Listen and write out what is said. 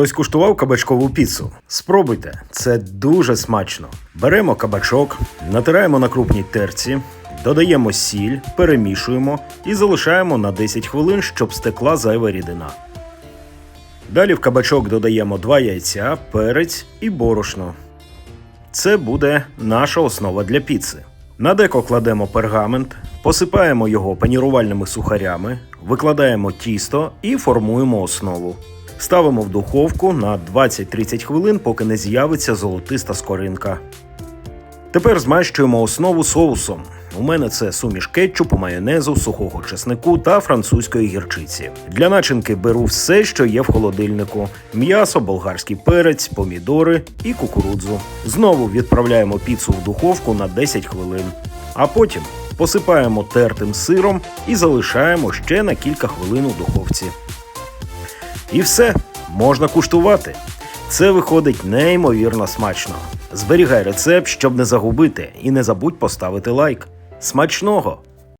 Хтось куштував кабачкову піцу? Спробуйте, це дуже смачно. Беремо кабачок, натираємо на крупній терці, додаємо сіль, перемішуємо і залишаємо на 10 хвилин, щоб стекла зайва рідина. Далі в кабачок додаємо 2 яйця, перець і борошно. Це буде наша основа для піци. На деко кладемо пергамент, посипаємо його панірувальними сухарями, викладаємо тісто і формуємо основу. Ставимо в духовку на 20-30 хвилин, поки не з'явиться золотиста скоринка. Тепер змащуємо основу соусом. У мене це суміш кетчупу, майонезу, сухого чеснику та французької гірчиці. Для начинки беру все, що є в холодильнику: м'ясо, болгарський перець, помідори і кукурудзу. Знову відправляємо піцу в духовку на 10 хвилин, а потім посипаємо тертим сиром і залишаємо ще на кілька хвилин у духовці. І все, можна куштувати. Це виходить неймовірно смачно. Зберігай рецепт, щоб не загубити, і не забудь поставити лайк. Смачного!